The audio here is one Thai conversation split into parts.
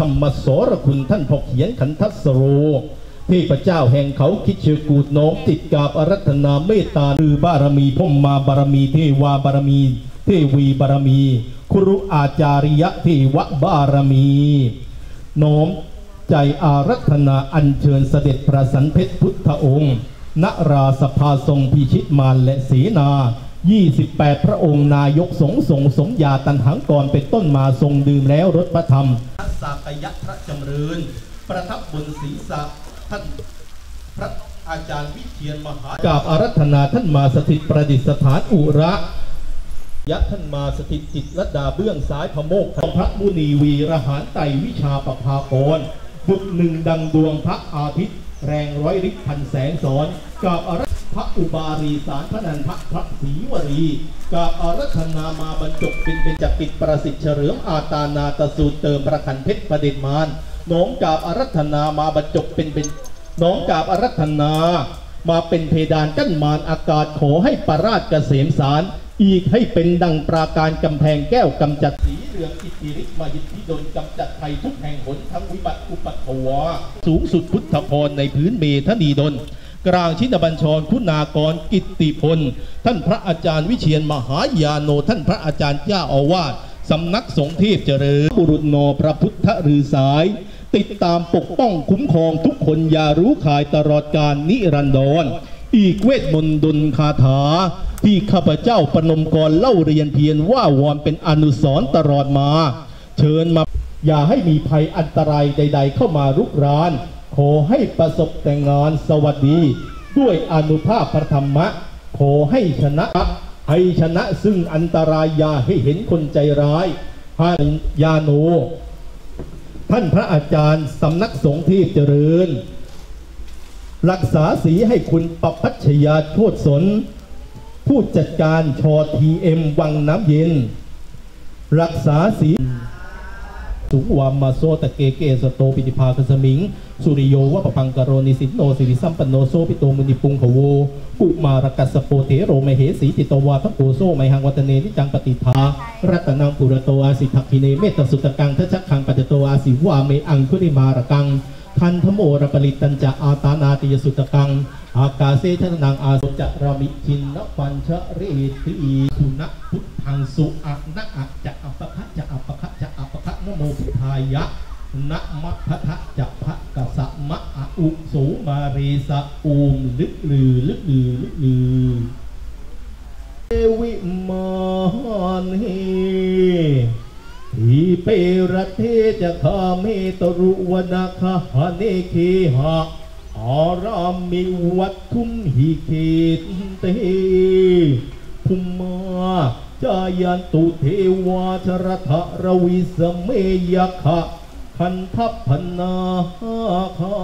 ธรรมโสรคุณท่านพกเขียนขันทัสโรเทพระเจ้าแห่งเขาคิดเชือกูดน้องติดกาบอารัธนาเมตตาคือบารมีพมมาบารมีเทวาบารมี เทวีบารมี ครุอาจาริยะเทวบารมีน้อมใจอารัธนาอัญเชิญเสด็จพระสันเพชรพุทธองค์ ณราสภาทรงพิชิตมารและเสนา 28 พระองค์นายกสงฆ์ทรงสมยาตันหังกรเป็นต้นมาทรงดื่มแล้วรถพระธรรม สากยะพระจำเริญ ประทับบนศีรษะท่านพระอาจารย์วิเทียนมหากราบอารัธนาท่านมาสถิตประดิษฐานอุระยะท่านมาสถิตจิตรดาเบื้องซ้ายพโมกของพระมุนีวีรหารไตวิชาปภากรบุตรหนึ่งดังดวงพระอาทิตย์ แรงร้อยฤทธิ์พันแสงสอนกับอรัพระอุบารีสารพระนันทะพระศรีวรี กับอรัธนามาบรรจบเป็นเป็นจักปิดประสิทธิ์เฉลิมอาตานาตสูตรเติมประคันเพชรประเด็นมานน้องกาบอารัธนามาบรรจบเป็นเป็นน้องกาบอารัธนา มาเป็นเพดานกั้นมารอากาศขอให้ประราชเกษมสาร อีกให้เป็นดังปราการกำแพงแก้วกำจัดสีเรืองอิทธิฤทธิ์มหิทธิดลกำจัดภัยทุกแห่งหนทั้งวิบัติอุปัตถวสูงสุดพุทธพรในพื้นเมธนีดลกลางชินบัญชรคุณากรกิตติพล ท่านพระอาจารย์วิเชียนมหายาโน ท่านพระอาจารย์เจ้าอาวาสสำนักสงฆ์เทพเจริญบุรุษนอพระพุทธฤสาย ติดตามปกป้องคุ้มครองทุกคนอย่ารู้ขายตลอดกาลนิรันดรอีกเวทมนต์ดลคาถา ที่ข้าพเจ้าปนมกรเล่าเรียนเพียรว่าวอนเป็นอนุสรณ์ตลอดมา เชิญมา อย่าให้มีภัยอันตรายใด ๆ เข้ามารุกราน ขอให้ประสบแต่งงานสวัสดี ด้วยอนุภาพพระธรรมะ ขอให้ชนะให้ชนะซึ่งอันตรายอย่าให้เห็นคนใจร้ายพระยาโน ท่านพระอาจารย์สำนักสงฆ์ที่เจริญ รักษาสีให้คุณปปัชยาโชดสน ผู้จัดการชอทีเอ็มวังน้ำเย็น รักษาสีสุวามมาโซตะเกเกสโตปิติภาคสมิง สุริโยวะปะพังกโรนิสินโนสิริสัมปันโนโซปิโตมุนิปุงขโวกุมารกัสโปเทโรมเหสีติโตวาทโกโซไมหังวัตเนนิจังปฏิทารัตนังปุระโตอาสิทักขิเนเมตตสุตกังทัชคังปัจโตอาสิวาเมอังคุริมารกังคันธโมรปริตันจะอาตานาติยสุตกัง อากาเซทนังอาสุจะรามิจินนปัญชเรติสุนะพุทธังสุอะนะอะจะอัปะคะจะอัปะคะจะอัปะคะนโมพุทธายะนะมัพพะทจะพะกะสะมะอะอุสูมาเรสะอูมลึกลือลึกลือลึกลือเอวิมานเฮทีเปรเทจะคาเมตรุวนาคาเนเคหะ อารามิวัตทุมหิเคเตภูมาจายันตุเทวาชรทะรวิสเมยคะคันทัพพนาคา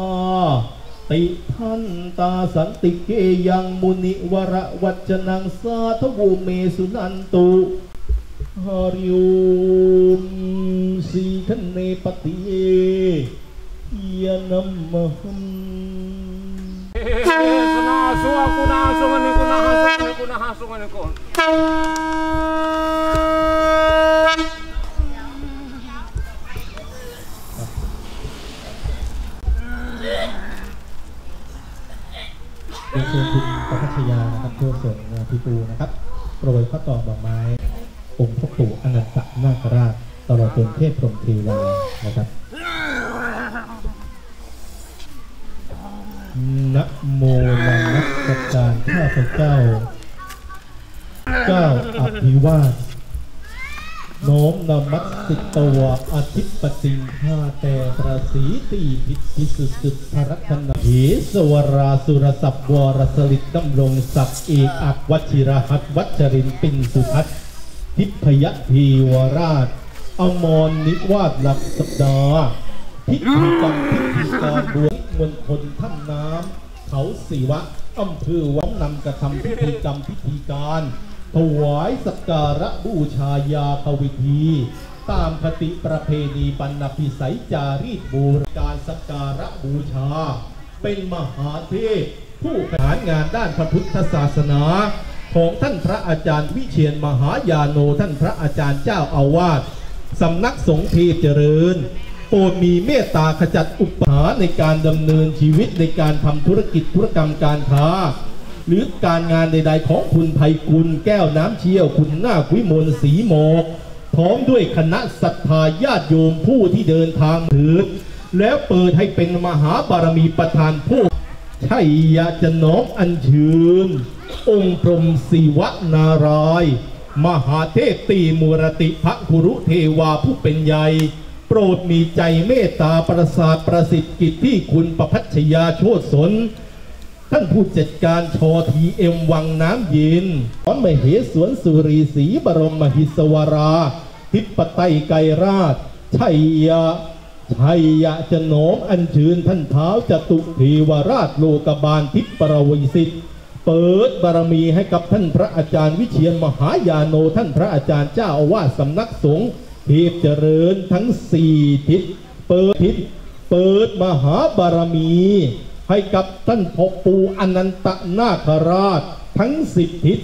ติทันตาสันติเกยังมุนิวระวัจนังสาทวูเมสุนันตุหาริโอมสีคันเนปฏิเย ยานัมมหัม Kuna suwa kuna sungan ni kuna hasungan ni kuna hasungan ni ko. เรียนเชิญคุณปัชยานะครับเพื่อส่งพิปูนะครับโปรยพระตอกดอกไม้องค์พระปู่อนันตนาคราชตลอดจนเทพพรหมเทวานะครับ นะโมนังนักการข้าพเจ้า เจ้าอภิวาสน้อมนมัสสิตวะอธิปติข้าแต่ประสีตีพิพิสุสุทธรัตนาเหสวราสุรสัพวรสลิตดำรงศักดิ์เอกอักวชิรหัตวัชรินปินสุทัศน์ทิพยทีวราช อมรนิวาสหลักสัปดาห์ พิธีกรรมพิธีการบวชมณฑลท่านน้ำเขาศิวะอำเภอวังนำกระทำพิธีกรรมพิธีการ ถวายสักการะบูชายาควิธีตามคติประเพณีปัณพิสัยจารีตบูรการสักการะบูชา เป็นมหาเทพผู้ขานงานด้านพระพุทธศาสนาของท่านพระอาจารย์วิเชียนมหายาโนท่านพระอาจารย์เจ้าอาวาสสำนักสงฆ์เทพเจริญ โปรดมีเมตตาขจัดอุปหาในการดำเนินชีวิตในการทำธุรกิจธุรกรรมการค้า หรือการงานใด ๆ ของคุณไพกุลแก้วน้ำเชี่ยวคุณหน้าควิมลศรีโมกพร้อมด้วยคณะศรัทธาญาติโยมผู้ที่เดินทางถือแล้วเปิดให้เป็นมหาบารมีประธานผู้ชัยยะจะน้อมอัญเชิญองค์พรหมศิวนารายมหาเทพตีมูรติพระคุรุเทวาผู้เป็นใหญ่ โปรดมีใจเมตตาประสาทประสิทธิ์กิจที่คุณประพัชยาโชติสน ท่านผู้จัดการชอทีเอ็มวังน้ำเย็นพร้อมมเหสวนสุรีศรีบรมมหิสวรา ทิปไตยไกรราช ชัยยะชัยยะจะโนมอัญเชิญท่านเท้าจตุเทวราชโลกบาลทิปรวิสิทธิ์เปิดบารมีให้กับท่านพระอาจารย์วิเชียนมหายาโนท่านพระอาจารย์เจ้าอาวาสสำนักสงฆ์ ทพเจริญทั้งสี่ทิศเปิดทิศเปิดมหาบารมี ให้กับท่านพ่อปู่อนันตนาคราช ทั้งสิบทิศ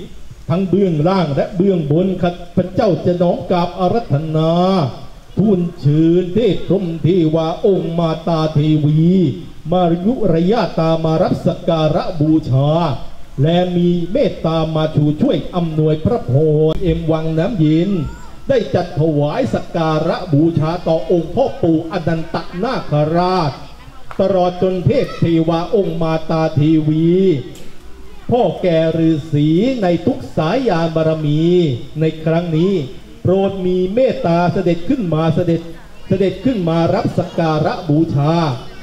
ทั้งเบื้องล่างและเบื้องบนข้าพระเจ้าจะน้อมกราบอารัธนาทูลเชิญเทพพรมเทวาองค์มาตาเทวี มายุระยะตามารับสกการะบูชา และมีเมตตามาชูช่วยอำนวยพระพรเอ็มวังน้ำเย็น ได้จัดถวายสกการะบูชาต่อองค์พ่อปู่อนันตนาคราช ตลอดจนเทพเทวาองค์มาตาเทวี พ่อแก่ฤาษีในทุกสายยานบารมีในครั้งนี้ โปรดมีเมตตาเสด็จขึ้นมาเสด็จเสด็จขึ้นมารับสักการะบูชา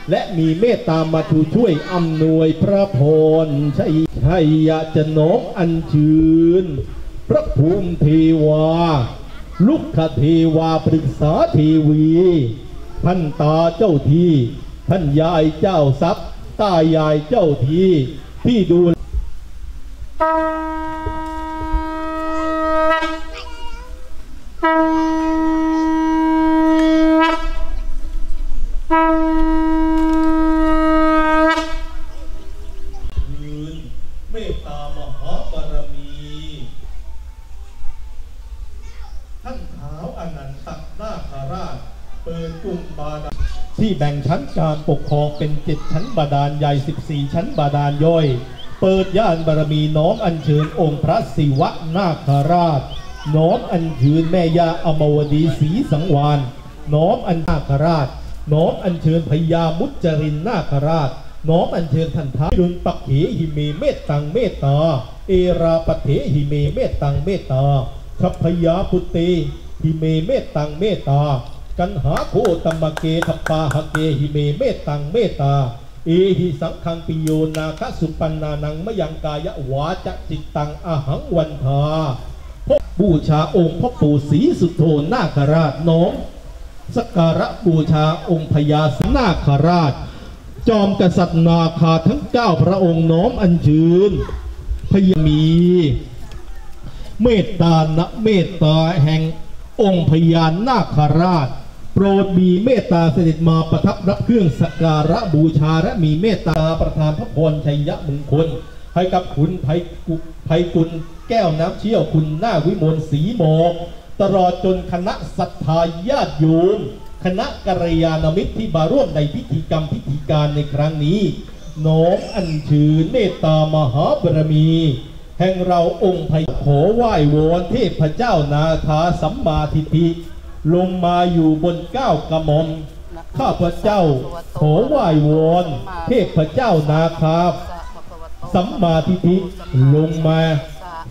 และมีเมตตามาชูช่วยอำนวยพระพรชัยชัยยะจะน้อมอัญชิญพระภูมิเทวา ลุกขเทวาปรึกษาทีวีท่านตาเจ้าทีท่านยายเจ้าทรัพย์ตายายเจ้าทีที่ดู ยืนเมตตามหาบารมี ท่านเท้าวอนันตนาคราช เปิดกลุ่มบาดาลที่ แบ่งชั้นการปกครองเป็นเจ็ดชั้นบาดาลใหญ่14ชั้นบาดาลย่อย เปิดย่านบารมีน้อมอัญเชิญองค์พระศิวะนาคราช น้อมอัญเชิญแม่ยาอมวดีศรีสังวานน้อมอัญนาคราช น้อมอัญเชิญพญามุจรินนาคราช น้อมอัญเชิญท่านท้ารุนปักเขหิเมเมตตังเมตตา เอราปเถหิเมเมตตังเมตตาทัพพยาพุตเตหิเมเมตตังเมตตา กันหาโคตมเกทัปปาหเกหิเมเมตตังเมตตา เอหิสังคังปิโยนาคสุปันนานังมยังกายวาจจิตตังอหังวันทาพบบูชาองค์พ่อปู่ศรีสุโธนาคราชน้อมสการะบูชาองค์พญาศรีนาคราช จอมกษัตริย์นาคาทั้งเก้าพระองค์น้อมอัญเชิญพญามี เมตตานะเมตตาแห่งองค์พญานาคราช โปรดมีเมตตาเสด็จมาประทับรับเครื่องสักการะบูชาและมีเมตตาประทานพระพรชัยยะมงคลให้กับขุนไพกุไพกุลแก้วน้ำเชี่ยวคุณหน้าวิมลศรีหมอกตลอดจนคณะศรัทธาญาติโยมคณะกัลยาณมิตรที่มาร่วมในพิธีกรรมพิธีการในครั้งนี้ น้อมอัญเชิญเมตตามหาบารมี แห่งเราองค์พยขอไหว้วอนเทพเจ้านาคาสัมมาทิฏฐิ ลงมาอยู่บนเก้ากระหม่อมข้าพเจ้าขอไหว้วอนเทพเจ้านาคาสัมมาทิฏฐิลงมา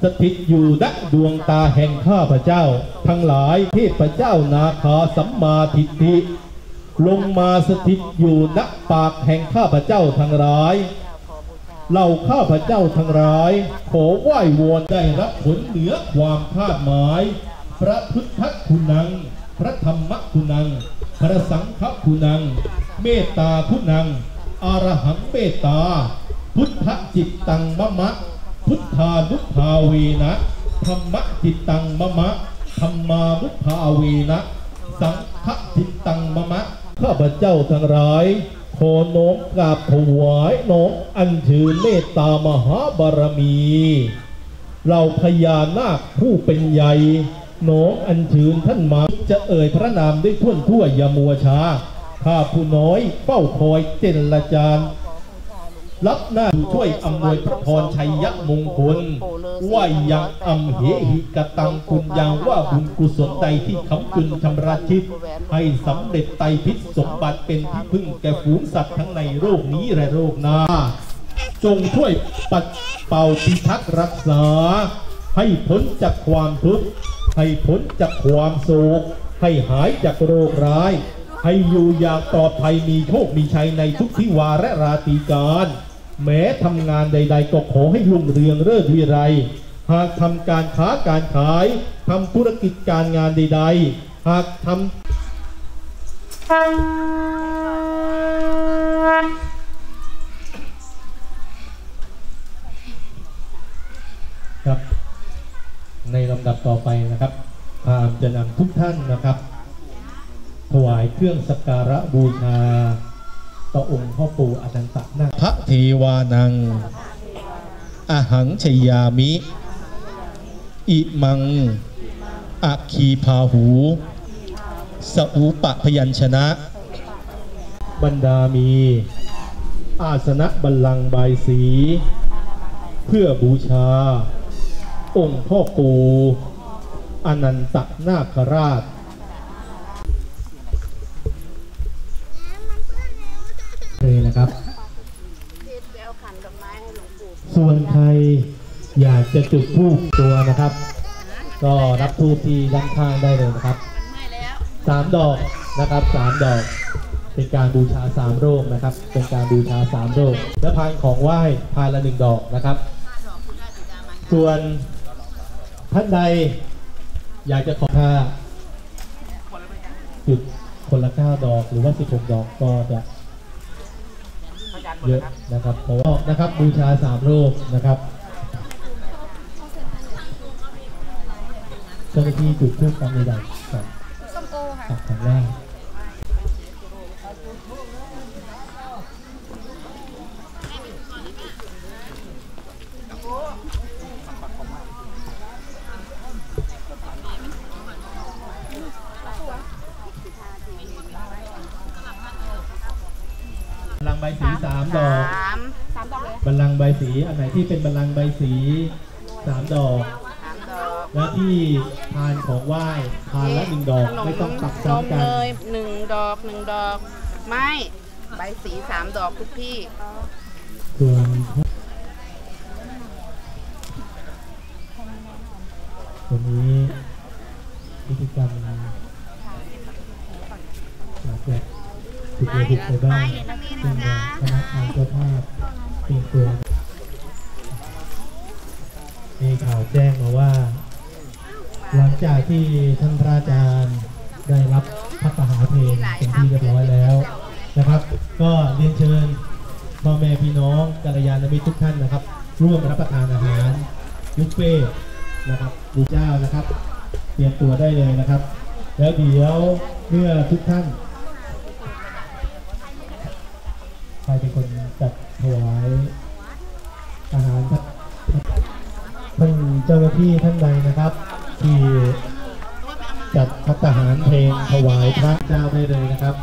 สถิตอยู่ณดวงตาแห่งข้าพเจ้า ทั้งหลายเทพเจ้านาคาสัมมาทิฏฐิลงมาสถิตอยู่ณปากแห่งข้าพเจ้าทั้งหลายเหล่าข้าพเจ้าทั้งหลาย ขอไหว้วอนได้รับผลเหนือความคาดหมาย พระพุทธคุณังพ ระธรรมคุณัง พระสังฆคุณัง เมตตาคุณัง อารหังเมตตา พุทธจิตตังมะมะ พุทธานุภาเวนะธรรมจิตตังมะมะธรรมานุภาเวนะ สังฆจิตตังมะมะ ข้าพเจ้าทั้งหลายขอน้อมกราบถวายน้อมอัญเชิญเมตตามหาบารมี เราพญานาคผู้เป็นใหญ่ น้ออัญเชิญท่านมาจะเอ่ยพระนามด้วยท่วนทั่วอยามัวช้าข้าผู้น้อยเฝ้าคอยเจรจารรับหน้าช่วยอำนวยพระพรชัยยมงคลว่ายังอำเหหิกตังคุณยังว่าบุญกุศลใดที่คำจุนชำระชิต ให้สำเร็จไตพิษสมบัติเป็นที่พึ่งแก่ฝูงสัตว์ทั้งในโลกนี้และโลกหน้า จงช่วยปัดเป่าพิทักษ์รักษา ให้พ้นจากความทุกข์ ให้พ้นจากความโศกให้หายจากโรคร้าย ให้อยู่อย่างปลอดภัยมีโชคมีชัยในทุกทิวาและราตรีการ แม้ทำงานใด ๆ ก็ขอให้รุ่งเรืองเลิศวิไร หากทำการค้าการขายทำธุรกิจการงานใด ๆ หากทำครับ ในลำดับต่อไปนะครับพราหมณ์จะนำทุกท่านนะครับ ถวายเครื่องสักการะบูชา ต่อองค์พ่อปู่อนันตนาคพระเทวานังอหังชยามิ อิมังอัคคีพาหู สอุปะพยัญชนะ บรรดามี อาสนะบัลลังก์บายสี เพื่อบูชา องค์พ่อปู่อนันตนาคราชเลยนะครับ ส่วนใครอยากจะจุดธูปตัวนะครับ ก็รับธูปที่ด้านข้างได้เลยนะครับสามดอกนะครับสามดอก เป็นการบูชาสามโรคนะครับ เป็นการบูชาสามโรคและพานของไหว้พานละหนึ่งดอกนะครับ ส่วน ท่านใดอยากจะขอค่าจุดคนละเก้าดอกหรือว่าสิบหกดอกก็จะเยอะนะครับเพราะว่านะครับบูชาสามโรคนะครับเจ้าหน้าที่จุดทูปกันในใดก่อนส้มโอค่ะตักครั้งแรกบัลลังก์ใบสีสามดอก สามสามดอกเลย บัลลังก์ใบ สีอันไหนที่เป็นบัลลังก์ใบสีสามดอกสามดอกและที่ทานของไหว้ทานละหนึ่งดอกขนมไม่ต้องตักนมซ้ำกันเนยหนึ่งดอกหนึ่งดอก ไม่ใบสีสามดอกทุกพี่ส่วนตัวนี้พิธีกรรม ที่ท่านพระอาจารย์ได้รับพระมหาเพลงเป็นที่เรียบร้อยแล้วนะครับ ก็เรียนเชิญพ่อแม่พี่น้องกัลยาณมิตรทุกท่านนะครับ ร่วมรับประทานอาหารบุฟเฟ่นะครับบูเจ้านะครับ เตรียมตัวได้เลยนะครับ แล้วเดี๋ยวเมื่อทุกท่านใครเป็นคนจัดถวายอาหารครับท่านเจ้าหน้าที่ท่านใดนะครับ ที่ จัดพัฒหารเพลงถวายพระเจ้าได้เลยนะครับ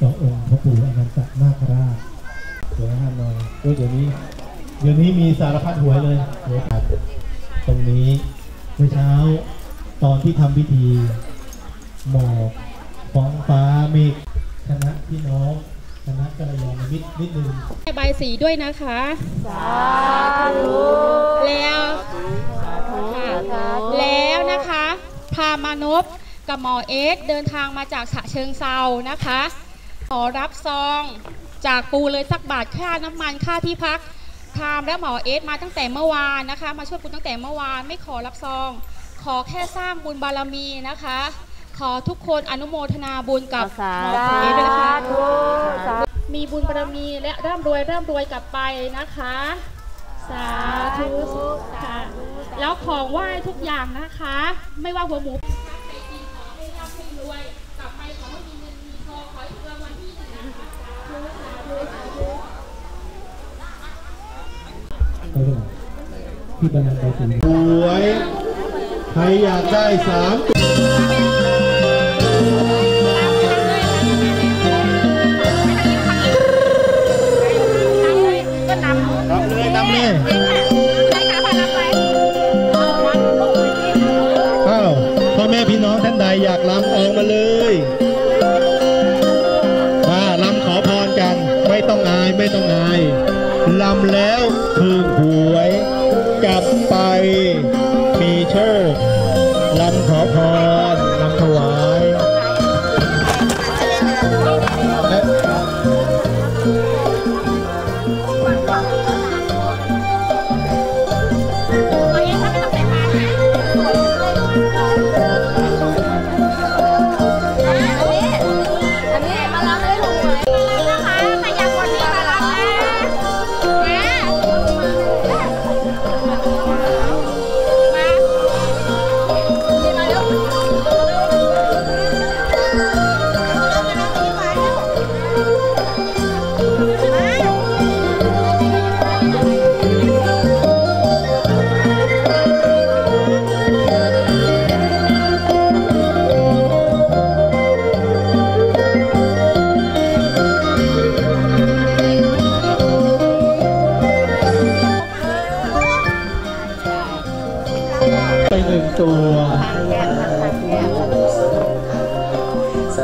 ต่อองค์พระปู่อนันตนาคราชเดี๋ยวให้หน่อยโอ้ยเดี๋ยวนี้ เดี๋ยวนี้มีสารพัดหวยเลยเดี๋ยวครับตรงนี้เมื่อเช้าตอนที่ทำพิธีหมอกฟ้องฟ้าเมฆคณะพี่น้อง คณะกัลยาณมิตรนิดนึงใบายสีด้วยนะคะแล้วค่ะแล้วนะคะ พามานพกับหมอเอสเดินทางมาจากฉะเชิงเซานะคะ ขอรับซองจากปูเลยสักบาทค่าน้ำมันค่าที่พักพามและหมอเอสมาตั้งแต่เมื่อวานนะคะ มาช่วยปูตั้งแต่เมื่อวานไม่ขอรับซอง ขอแค่สร้างบุญบารมีนะคะ ขอทุกคนอนุโมทนาบุญกับหมอคนนี้ด้วยนะคะมีบุญบารมีและร่ำรวยร่ำรวยกลับไปนะคะ สาธุค่ะแล้วของไหว้ทุกอย่างนะคะ ไม่ว่าหัวหมูที่บรราสวยใครอยากได้สาม Yeah.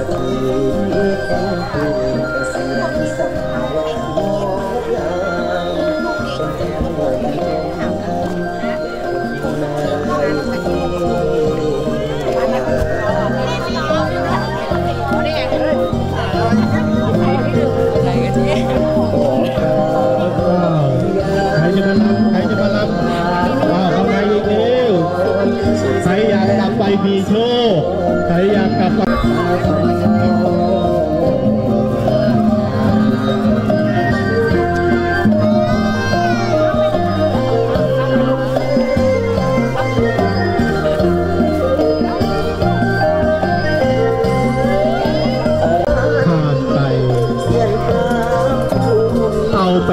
Thank you.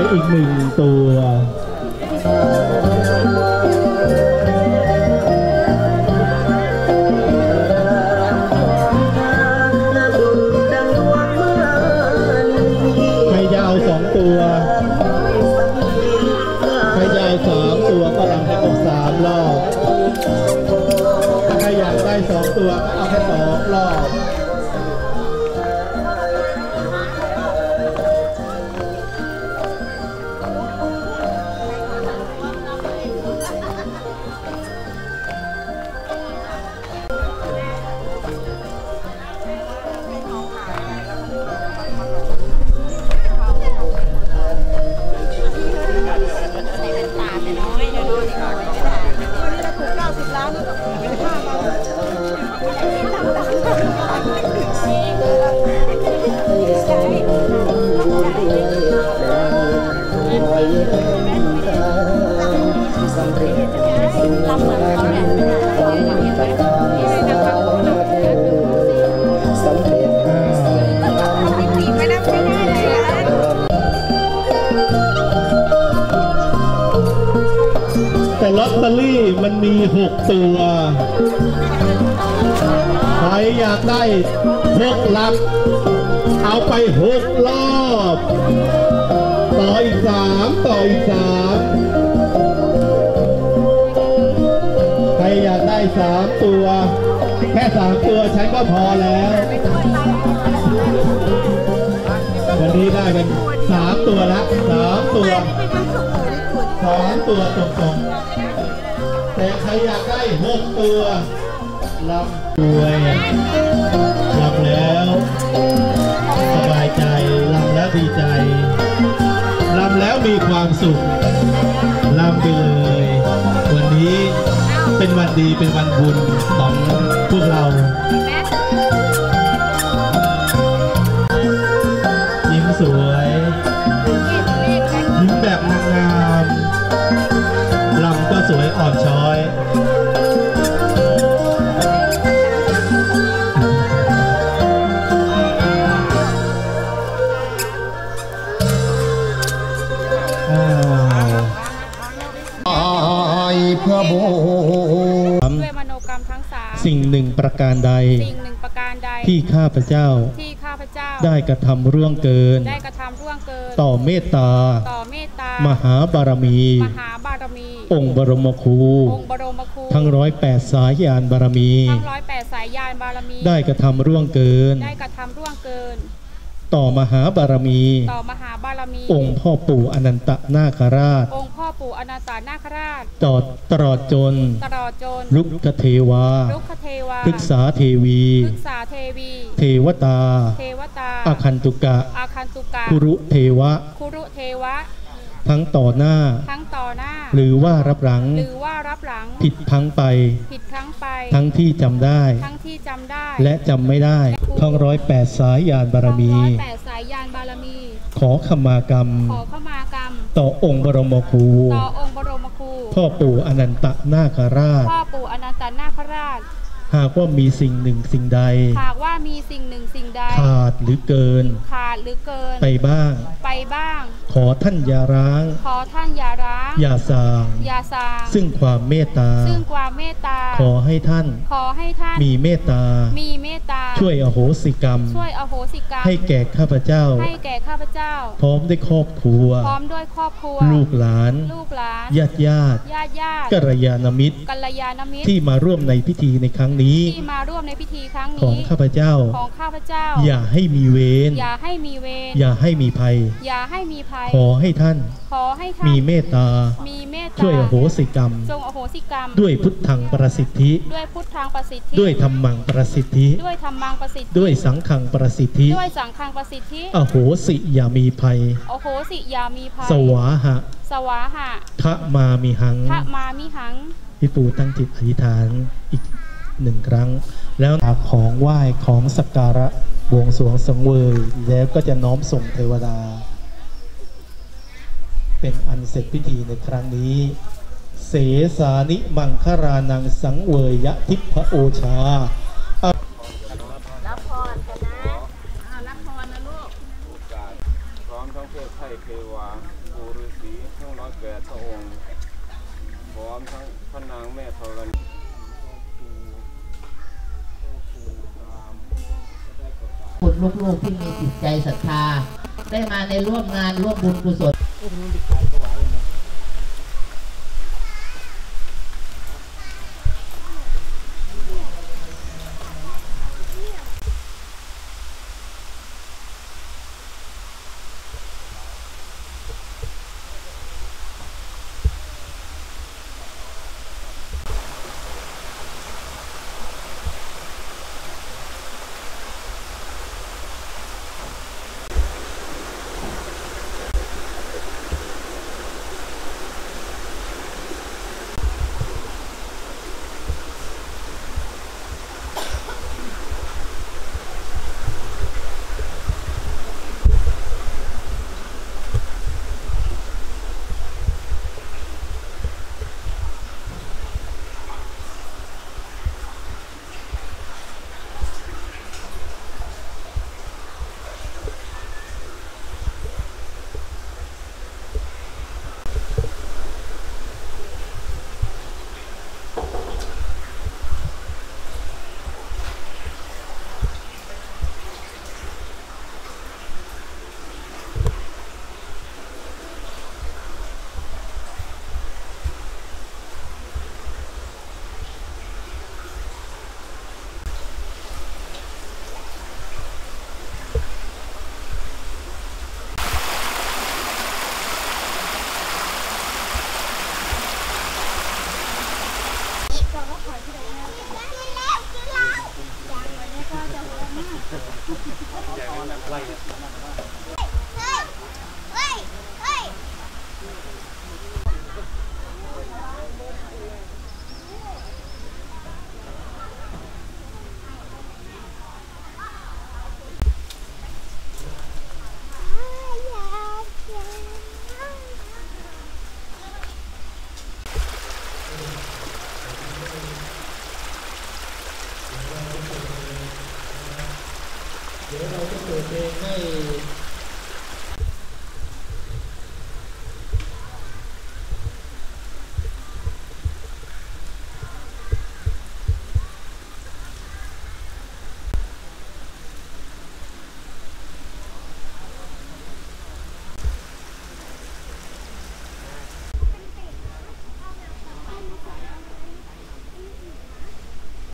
máy in mình từ à, สามตัว แค่สามตัวฉันก็พอแล้ว วันนี้ได้เป็นสามตัวละสามตัวสองตัวจบจบแต่ใครอยากได้หกตัวรับด้วยรับแล้วสบายใจรับแล้วดีใจรับแล้วมีความสุขลำไปเลย วันนี้ เป็นวันดีเป็นวันบุญของพวกเรายิ้มสวยยิ้มแบบนางงามลำก็สวยอ่อนช้อย การใด สิ่งหนึ่งประการใด ที่ข้าพเจ้า ที่ข้าพเจ้า ได้กระทำร่วงเกิน ได้กระทำร่วงเกิน ต่อเมตตา ต่อเมตตา มหาบารมี มหาบารมี องค์บรมครู องค์บรมครู ทั้งร้อยแปดสายยานบารมี ทั้งร้อยแปดสายยานบารมี ได้กระทำร่วงเกิน ได้กระทำร่วงเกิน ต่อมหาบารมี ต่อมหาบารมี องค์พ่อปู่อนันตนาคราช องค์พ่อปู่อนันตนาคราชตอดตลอดจน ตลอดจน ลุกคเทวาลุกขเทวาพฤกษาเทวีพฤกษาเทวี เทวตา เทวตาอาคันตุกะอาคันตุกะคุรุเทวะคุรุเทวะ ทั้งต่อหน้า ทั้งต่อหน้า หรือว่ารับหลัง หรือว่ารับหลัง ผิดพลังไป ผิดครั้งไป ทั้งที่จำได้ ทั้งที่จำได้ และจำไม่ได้ทั้งร้อยแปดสายยานบารมีร้อยแปดสายยานบารมี ขอขมากรรม ขอเข้ามากรรม ต่อองค์บรมครู ต่อองค์บรมครู พ่อปู่อนันตนาคราช พ่อปู่อนันตนาคราช หากว่ามีสิ่งหนึ่งสิ่งใด หากว่ามีสิ่งหนึ่งสิ่งใด ขาดหรือเกิน ขาดหรือเกิน ไปบ้าง ไปบ้าง ขอท่านอย่าร้าง ขอท่านอย่าร้าง อย่าสาง อย่าสร้าง ซึ่งความเมตตา ซึ่งความเมตตา ขอให้ท่าน ขอให้ท่าน มีเมตตา มีเมตตา ช่วยอโหสิกรรม ช่วยอโหสิกรรม ให้แก่ข้าพเจ้า ให้แก่ข้าพเจ้า พร้อมด้วยครอบครัว พร้อมด้วยครอบครัว ลูกหลาน ลูกหลาน ญาติญาติ ญาติญาติกัลยาณมิตร กัลยาณมิตร ที่มาร่วมในพิธีในครั้งนี้ ที่มาร่วมในพิธีครั้งของนี้ข้าพเจ้า ของข้าพเจ้า อย่าให้มีเวร อย่าให้มีเวร อย่าให้มีภัย อย่าให้มีภัย ขอให้ท่าน ขอให้ท่าน มีเมตตา มีเมตตา ช่วยอโหสิกรรม จงอโหสิกรรม ด้วยพุทธังประสิทธิ ด้วยพุทธังประสิทธิ ด้วยธรรมังประสิทธิ ด้วยธรรมังประสิทธิ ด้วยสังขังประสิทธิ ด้วยสังฆังประสิทธิ อโหสิอย่ามีภัยโอโหสิอย่ามีภัย สวาหะ สวาหะทะมามีหังทะมามิหังพี่ปูตั้งจิตอธิษฐานอีก หนึ่งครั้ง แล้วของไหว้ของสักการะบวงสรวงสังเวยแล้วก็จะน้อมส่งเทวดา เป็นอันเสร็จพิธีในครั้งนี้ เสสานิมังคารานังสังเวยยะทิพโอชา พร้อมทั้งเทพไทยเทวาปูฤาษีทั้งร้อยแปดพระองค์ พร้อมทั้งพระนางแม่ธรณี คุณ ลูกๆที่มีจิตใจศรัทธา ได้มาในร่วมงานร่วมบุญกุศล